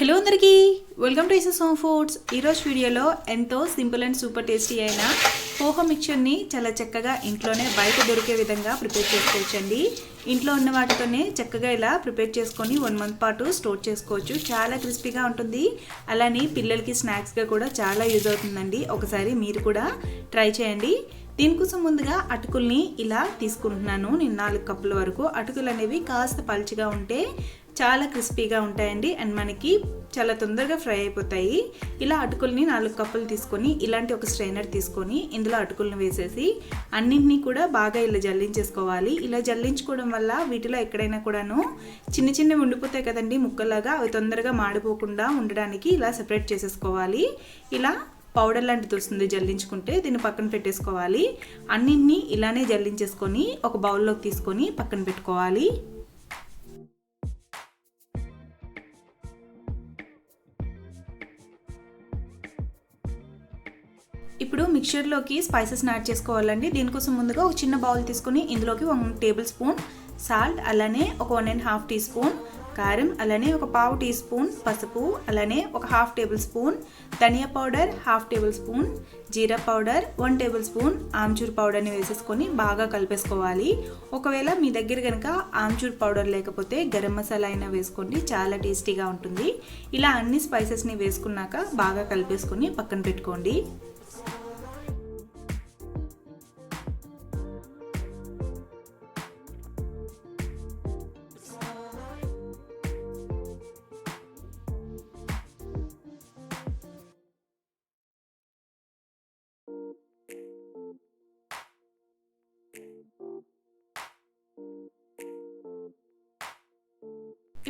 Hello అందరికీ. Welcome to ఇసెస్ home foods ఈరోజు వీడియోలో ఎంతో సింపుల్ అండ్ సూపర్ టేస్టీ అయిన పోహ మిక్చర్ని చాలా చక్కగా ఇంట్లోనే బయట దొరికే విధంగా ప్రిపేర్ చేసుకోవచ్చండి. ఇంట్లో ఉన్న వాటితోనే చక్కగా ఇలా ప్రిపేర్ చేసుకొని వన్ మంత్ పాటు స్టోర్ చేసుకోవచ్చు. చాలా క్రిస్పీగా ఉంటుంది. అలానే పిల్లలకి స్నాక్స్గా కూడా చాలా యూజ్ అవుతుందండి. ఒకసారి మీరు కూడా ట్రై చేయండి. దీనికోసం ముందుగా అటుకుల్ని ఇలా తీసుకుంటున్నాను. నేను నాలుగు కప్పుల వరకు. అటుకులు అనేవి కాస్త పలుచగా ఉంటే చాలా క్రిస్పీగా ఉంటాయండి. అండ్ మనకి చాలా తొందరగా ఫ్రై అయిపోతాయి. ఇలా అటుకుల్ని నాలుగు కప్పులు తీసుకొని ఇలాంటి ఒక స్ట్రైనర్ తీసుకొని ఇందులో అటుకుల్ని వేసేసి అన్నింటినీ కూడా బాగా ఇలా జల్లించేసుకోవాలి. ఇలా జల్లించుకోవడం వల్ల వీటిలో ఎక్కడైనా కూడాను చిన్న చిన్నవి ఉండిపోతాయి కదండి ముక్కలాగా అవి తొందరగా మాడిపోకుండా ఉండడానికి ఇలా సెపరేట్ చేసేసుకోవాలి. ఇలా పౌడర్ లాంటిది వస్తుంది జల్లించుకుంటే దీన్ని పక్కన పెట్టేసుకోవాలి. అన్నింటినీ ఇలానే జల్లించేసుకొని ఒక బౌల్లోకి తీసుకొని పక్కన పెట్టుకోవాలి. ఇప్పుడు మిక్చర్లోకి స్పైసెస్ని యాడ్ చేసుకోవాలండి. దీనికోసం ముందుగా ఒక చిన్న బౌల్ తీసుకొని ఇందులోకి వన్ టేబుల్ స్పూన్ సాల్ట్ అలానే ఒక one and half teaspoon కారం అలానే ఒక పావు టీ స్పూన్ పసుపు అలానే ఒక half tablespoon dhania powder half tablespoon jeera powder one tablespoon amchur పౌడర్ని వేసేసుకొని బాగా కలిపేసుకోవాలి. ఒకవేళ మీ దగ్గర కనుక ఆమ్చూర్ పౌడర్ లేకపోతే గరం మసాలా అయినా వేసుకోండి చాలా టేస్టీగా ఉంటుంది. ఇలా అన్ని స్పైసెస్ని వేసుకున్నాక బాగా కలిపేసుకొని పక్కన పెట్టుకోండి.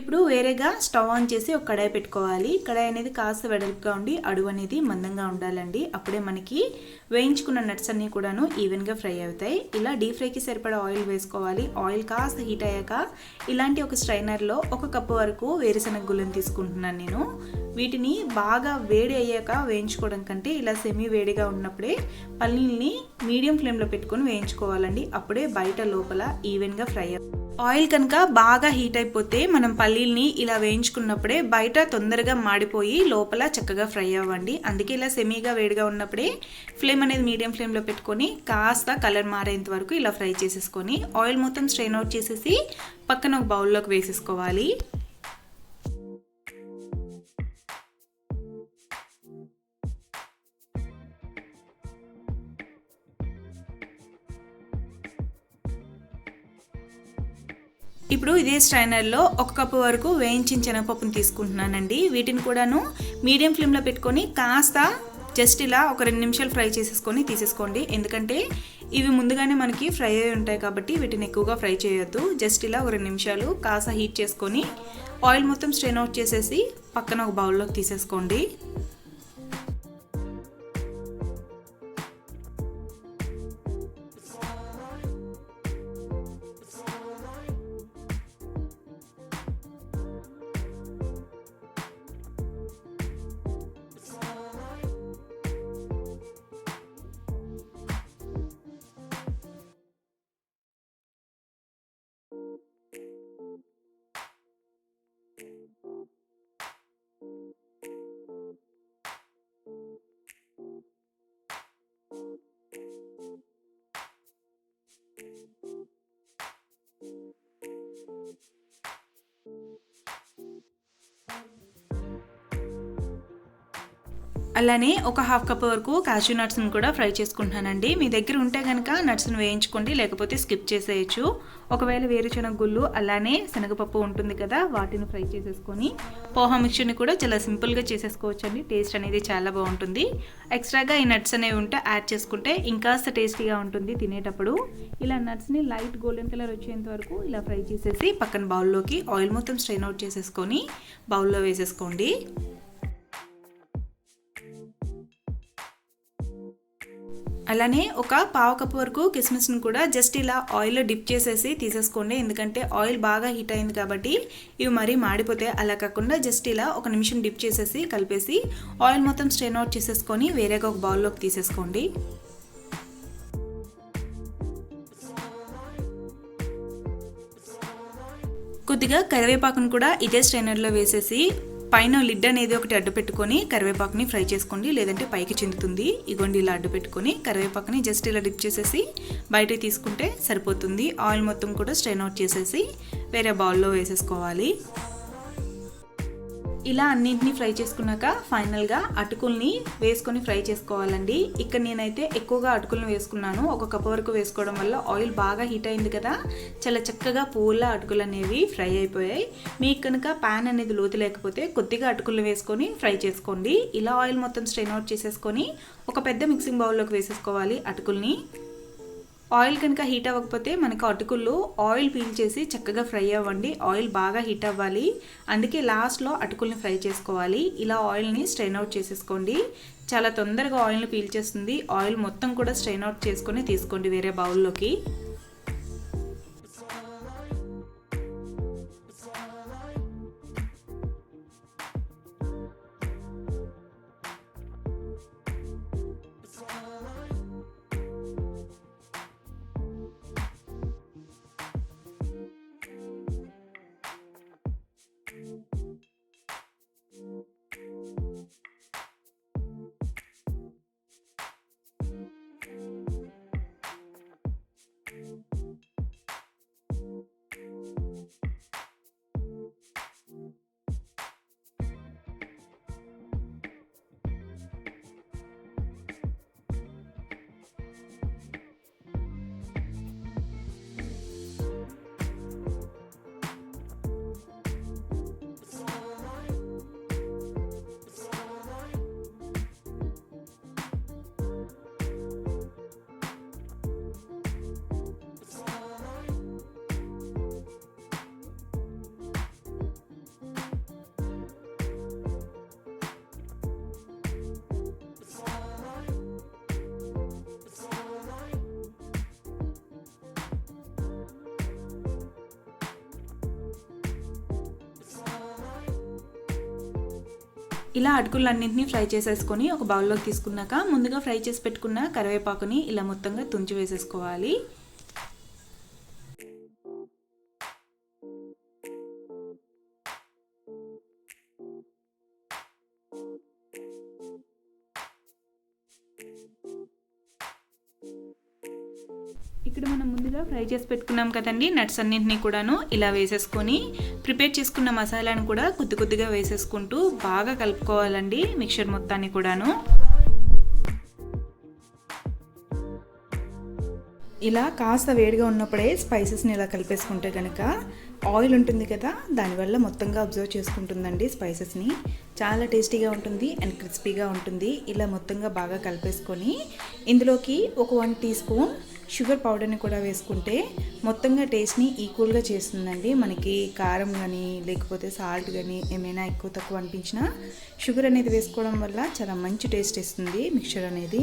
ఇప్పుడు వేరేగా స్టవ్ ఆన్ చేసి ఒక కడాయి పెట్టుకోవాలి. కడాయి అనేది కాస్త వెడల్పుగా ఉండి అడుగు అనేది మందంగా ఉండాలండి. అప్పుడే మనకి వేయించుకున్న నట్స్ అన్నీ కూడాను ఈవెన్గా ఫ్రై అవుతాయి. ఇలా డీప్ ఫ్రైకి సరిపడా ఆయిల్ వేసుకోవాలి. ఆయిల్ కాస్త హీట్ అయ్యాక ఇలాంటి ఒక స్ట్రైనర్లో ఒక కప్పు వరకు వేరుశనగ గుళ్ళని తీసుకుంటున్నాను నేను. వీటిని బాగా వేడి అయ్యాక వేయించుకోవడం కంటే ఇలా సెమీ వేడిగా ఉన్నప్పుడే పల్లీల్ని మీడియం ఫ్లేమ్లో పెట్టుకొని వేయించుకోవాలండి. అప్పుడే బయట లోపల ఈవెన్గా ఫ్రై అవుతుంది ఆయిల్ కనుక బాగా హీట్ అయిపోతే మనం పల్లీల్ని ఇలా వేయించుకున్నప్పుడే బయట తొందరగా మాడిపోయి లోపల చక్కగా ఫ్రై అవ్వండి. అందుకే ఇలా సెమీగా వేడిగా ఉన్నప్పుడే ఫ్లేమ్ అనేది మీడియం ఫ్లేమ్లో పెట్టుకొని కాస్త కలర్ మారేంత వరకు ఇలా ఫ్రై చేసేసుకొని ఆయిల్ మొత్తం స్ట్రెయిన్ అవుట్ చేసేసి పక్కన ఒక బౌల్లోకి వేసేసుకోవాలి. ఇప్పుడు ఇదే స్ట్రైనర్లో ఒక కప్పు వరకు వేయించిన శనగపప్పును తీసుకుంటున్నానండి. వీటిని కూడాను మీడియం ఫ్లేమ్లో పెట్టుకొని కాస్త జస్ట్ ఇలా ఒక రెండు నిమిషాలు ఫ్రై చేసేసుకొని తీసేసుకోండి. ఎందుకంటే ఇవి ముందుగానే మనకి ఫ్రై అయి ఉంటాయి కాబట్టి వీటిని ఎక్కువగా ఫ్రై చేయొద్దు. జస్ట్ ఇలా ఒక రెండు నిమిషాలు కాస్త హీట్ చేసుకొని ఆయిల్ మొత్తం స్ట్రెయిన్ అవుట్ చేసేసి పక్కన ఒక బౌల్లోకి తీసేసుకోండి. అలానే ఒక హాఫ్ కప్ వరకు కాజు నట్స్ని కూడా ఫ్రై చేసుకుంటున్నానండి. మీ దగ్గర ఉంటే కనుక నట్స్ని వేయించుకోండి లేకపోతే స్కిప్ చేసేయచ్చు. ఒకవేళ వేరుశనగ గుళ్ళు అలానే శనగపప్పు ఉంటుంది కదా వాటిని ఫ్రై చేసేసుకొని పోహా మిక్చర్ని కూడా చాలా సింపుల్గా చేసేసుకోవచ్చు అండి టేస్ట్ అనేది చాలా బాగుంటుంది. ఎక్స్ట్రాగా ఈ నట్స్ అనేవి ఉంటే యాడ్ చేసుకుంటే ఇంకాస్త టేస్టీగా ఉంటుంది తినేటప్పుడు. ఇలా నట్స్ని లైట్ గోల్డెన్ కలర్ వచ్చేంత వరకు ఇలా ఫ్రై చేసేసి పక్కన బౌల్లోకి ఆయిల్ మొత్తం స్ట్రెయిన్ అవుట్ చేసేసుకొని బౌల్లో వేసేసుకోండి. అలానే ఒక పావు కప్పు వరకు కిస్మిస్ని కూడా జస్ట్ ఇలా ఆయిల్లో డిప్ చేసేసి తీసేసుకోండి. ఎందుకంటే ఆయిల్ బాగా హీట్ అయింది కాబట్టి ఇవి మరీ మాడిపోతే అలా కాకుండా జస్ట్ ఇలా ఒక నిమిషం డిప్ చేసేసి కలిపేసి ఆయిల్ మొత్తం స్ట్రెయిన్ అవుట్ చేసేసుకొని వేరేగా ఒక బౌల్లోకి తీసేసుకోండి. కొద్దిగా కరివేపాకును కూడా ఇదే స్ట్రైనర్లో వేసేసి పైన లిడ్ అనేది ఒకటి అడ్డు పెట్టుకొని కరివేపాకుని ఫ్రై చేసుకోండి లేదంటే పైకి చెందుతుంది. ఇగోండి ఇలా అడ్డు పెట్టుకొని కరివేపాకుని జస్ట్ ఇలా డిప్ చేసేసి బయటకి తీసుకుంటే సరిపోతుంది. ఆయిల్ మొత్తం కూడా స్ట్రెయిన్ అవుట్ చేసేసి వేరే బౌల్లో వేసేసుకోవాలి. ఇలా అన్నింటినీ ఫ్రై చేసుకున్నాక ఫైనల్గా అటుకుల్ని వేసుకొని ఫ్రై చేసుకోవాలండి. ఇక్కడ నేనైతే ఎక్కువగా అటుకులను వేసుకున్నాను. ఒక కప్ వరకు వేసుకోవడం వల్ల ఆయిల్ బాగా హీట్ అయింది కదా. చాలా చక్కగా పువ్వుల అటుకులు అనేవి ఫ్రై అయిపోయాయి. మీకు కనుక ప్యాన్ అనేది లోతు లేకపోతే కొద్దిగా అటుకులు వేసుకొని ఫ్రై చేసుకోండి. ఇలా ఆయిల్ మొత్తం స్ట్రెయిన్ అవుట్ చేసేసుకొని ఒక పెద్ద మిక్సింగ్ బౌల్లోకి వేసేసుకోవాలి అటుకుల్ని. ఆయిల్ కనుక హీట్ అవ్వకపోతే మనకు అటుకులు ఆయిల్ పీల్ చేసి చక్కగా ఫ్రై అవ్వండి. ఆయిల్ బాగా హీట్ అవ్వాలి. అందుకే లాస్ట్లో అటుకుల్ని ఫ్రై చేసుకోవాలి. ఇలా ఆయిల్ని స్ట్రెయిన్ అవుట్ చేసేసుకోండి. చాలా తొందరగా ఆయిల్ని పీల్ చేస్తుంది. ఆయిల్ మొత్తం కూడా స్ట్రెయిన్ అవుట్ చేసుకొని తీసుకోండి వేరే బౌల్లోకి. ఇలా అటుకులన్నింటినీ ఫ్రై చేసేసుకొని ఒక బౌల్లోకి తీసుకున్నాక ముందుగా ఫ్రై చేసి పెట్టుకున్న కరివేపాకుని ఇలా మొత్తంగా తుంచి వేసేసుకోవాలి. ఇక్కడ మనం ముందుగా ఫ్రై చేసి పెట్టుకున్నాం కదండి నట్స్ అన్నింటినీ కూడాను ఇలా వేసేసుకొని ప్రిపేర్ చేసుకున్న మసాలాను కూడా కొద్ది కొద్దిగా వేసేసుకుంటూ బాగా కలుపుకోవాలండి మిక్చర్ మొత్తాన్ని కూడాను. ఇలా కాస్త వేడిగా ఉన్నప్పుడే స్పైసెస్ని ఇలా కలిపేసుకుంటే కనుక ఆయిల్ ఉంటుంది కదా దానివల్ల మొత్తంగా అబ్జర్వ్ చేసుకుంటుందండి స్పైసెస్ని. చాలా టేస్టీగా ఉంటుంది అండ్ క్రిస్పీగా ఉంటుంది. ఇలా మొత్తంగా బాగా కలిపేసుకొని ఇందులోకి ఒక వన్ టీ స్పూన్ షుగర్ పౌడర్ని కూడా వేసుకుంటే మొత్తంగా టేస్ట్ని ఈక్వల్గా చేస్తుందండి. మనకి కారం కానీ లేకపోతే సాల్ట్ కానీ ఏమైనా ఎక్కువ తక్కువ అనిపించినా షుగర్ అనేది వేసుకోవడం వల్ల చాలా మంచి టేస్ట్ ఇస్తుంది మిక్చర్ అనేది.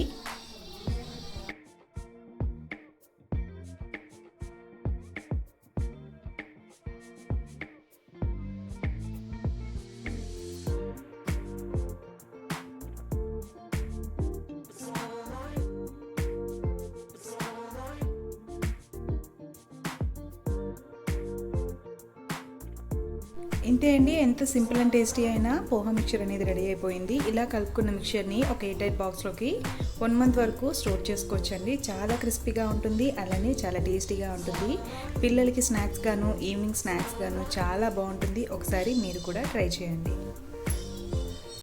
ఇంతే అండి. ఎంత సింపుల్ అండ్ టేస్టీ అయినా పోహా మిక్చర్ అనేది రెడీ అయిపోయింది. ఇలా కలుపుకున్న మిక్చర్ని ఒక ఎయిట్ ఎయిట్ బాక్స్లోకి వన్ మంత్ వరకు స్టోర్ చేసుకోవచ్చండి. చాలా క్రిస్పీగా ఉంటుంది. అలానే చాలా టేస్టీగా ఉంటుంది. పిల్లలకి స్నాక్స్ గాను ఈవినింగ్ స్నాక్స్ గాను చాలా బాగుంటుంది. ఒకసారి మీరు కూడా ట్రై చేయండి.